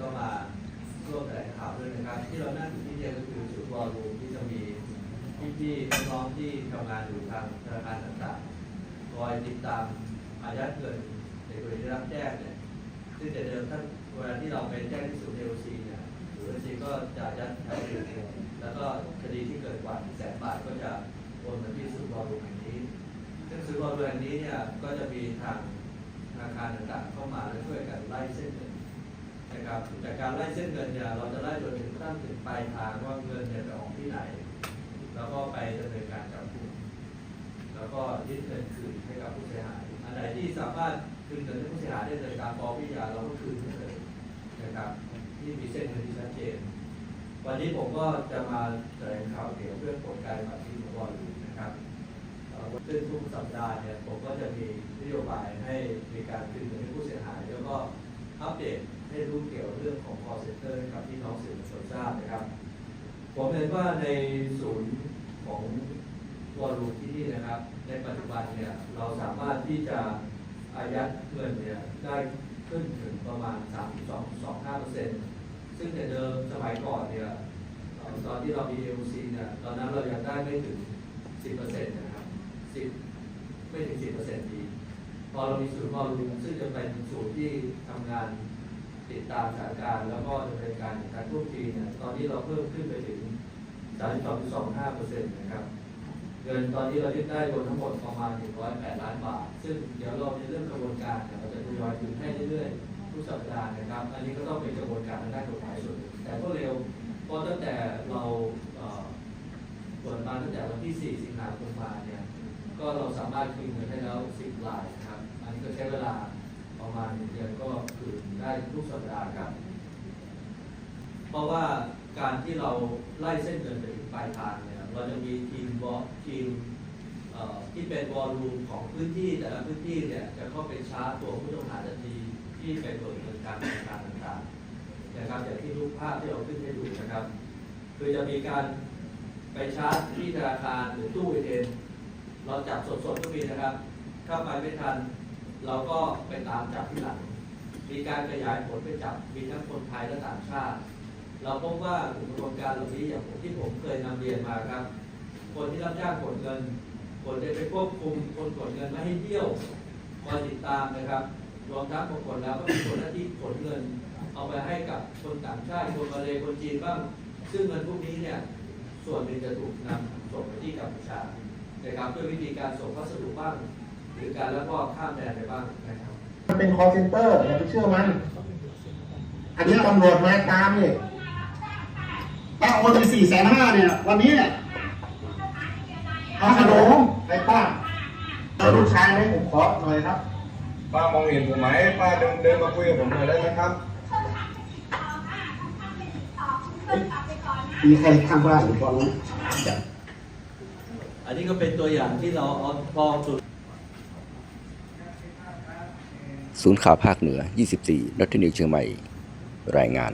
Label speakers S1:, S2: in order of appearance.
S1: ก็มาร่วมแต่งข่าวด้วยนะครับ ที่เรานั่งอยู่ที่เนี่ยก็คือศูนย์วอลลุ่มที่จะมีพี่ๆน้องๆที่ทำงานอยู่ทางธนาคารต่างๆคอยติดตามอายัดเงินในกรณีที่รับแจ้งเนี่ยซึ่งแต่เดิมท่านเวลาที่เราไปแจ้งที่ศูนย์เอลซีเนี่ยศูนย์เอลซีก็จะยัดแถวอื่แล้วก็คดีที่เกิดกว่าแสนบาทก็จะโอนมาที่ศูนย์วอลลุ่มแห่งนี้ซึ่งศูนย์วอลลุ่มแห่งนี้เนี่ยก็จะมีทางธนาคารต่างๆเข้ามาและช่วยกันไล่เส้นเงิน นะครับจากการไล่เส้นเงินเนี่ยเราจะไล่จนถึงตั้งถึงปลายทางว่าเงินเนี่ยจะออกที่ไหน แล้วก็ไปดำเนินการจับกลุ่มแล้วก็ยึดเงินคืนให้กับผู้เสียหาย อันไหนที่สามารถคืนเงินให้ผู้เสียหายได้เลยตามปวิยาเราก็คืนให้เลยนะครับที่มีเส้นเงินที่ชัดเจน วันนี้ผมก็จะมาแถลงข่าวเกี่ยวกับเรื่องผลการปฏิบัติที่บอกอยู่นะครับซึ่งทุกสัปดาห์เนี่ยผมก็จะมีนโยบายให้มีการคืนเงินให้ผู้เสียหาย แล้วก็อัปเดต ให้รู้เกี่ยวเรื่องของ call center ให้กับพี่น้องสื่อมวลชนทราบนะครับ ผมเห็นว่าในศูนย์ของวอลลุ่มที่นี่นะครับ ในปัจจุบันเนี่ยเราสามารถที่จะอายัดเงินเนี่ยได้ขึ้นถึงประมาณ 3.25%ซึ่งแต่เดิมสมัยก่อนเนี่ยตอนที่เรามี LC เนี่ยตอนนั้นเรายังได้ไม่ถึง 10%นะครับ 10 ไม่ถึง 10%ดี พอเรามีศูนย์วอลลุ่มซึ่งจะเป็นศูนย์ที่ทำงาน ติดตามสถานการณ์แล้วก็ดำเนินการในการควบคุมเนี่ยตอนนี้เราเพิ่มขึ้นไปถึง 32.25%นะครับเงินตอนนี้เรายึดได้รวมทั้งหมดประมาณ 108 ล้านบาท ซึ่งเดี๋ยวเราในเรื่องกระบวนการเนี่ยเราจะทยอยคืนให้เรื่อยๆ ทุกสัปดาห์นะครับ อันนี้ก็ต้องเป็นกระบวนการทางด้านกฎหมายส่วนแต่ก็เร็วเพราะตั้งแต่เราเอ่อเปิดมาตั้งแต่วันที่ 4 สิงหาคมมาเนี่ย ก็เราสามารถคืนเงินให้แล้ว 10รายนะครับ อันนี้ก็ใช้เวลา ประมาณหนึ่งเดือนก็คืนได้ทุกสัปดาห์ครับ เพราะว่าการที่เราไล่เส้นเงินไปถึงปลายทางเนี่ยเราจะมีทีมบอทีมที่เป็นวอลลุ่มของพื้นที่แต่ละพื้นที่เนี่ยจะเข้าไปชาร์จตัวผู้ต้องหาทันทีที่ไปตรวเงินการดำเนินการต่างๆนะครับอย่างที่รูปภาพที่เราขึ้นให้ดูนะครับ คือจะมีการไปชาร์จที่ธนาคารหรือตู้เอทีเอ็มเราจับสดๆก็มีนะครับ เข้าไปไม่ทัน เราก็ไปตามจับที่หลัง มีการขยายผลไปจับ มีทั้งคนไทยและต่างชาติ เราพบว่ากลุ่มกระบวนการเหล่านี้อย่างผมที่ผมเคยนำเรียนมาครับ คนที่รับจ้างกดเงินคนได้ไปควบคุม คนกดเงินไม่ให้เที่ยวคอยติดตามนะครับ รวมทั้งบางคนแล้วก็มีคนหน้าที่ขนเงิน เอาไปให้กับคนต่างชาติ คนมาเลคนจีนบ้าง ซึ่งเงินพวกนี้เนี่ย ส่วนหนึ่งจะถูกนำส่งไปที่กัมพูชานะครับด้วยวิธีการส่งพัสดุบ้าง รือการแล้วก็ข้ามแดนไปบ้างนะครับ
S2: มันเป็น call center อย่าไปเชื่อมัน อันนี้ตำรวจมาตามนี่ป้าโอนไปสี่แสนห้าเนี่ย วันนี้เนี่ยเอาขนมไอ้ป้าเอาลูกชายให้ผมขอหน่อยครับ
S3: ป้ามองเห็นผมไหมป้าเดินเดินมาคุยกับผมหน่อยได้ไหมครับ
S2: มีใครข้างบ้านหรือเปล่ารู้
S1: อันนี้ก็เป็นตัวอย่างที่เราเอาพอสุด
S4: ศูนย์ข่าวภาคเหนือ 24 รัฐนิวเชียงใหม่ รายงาน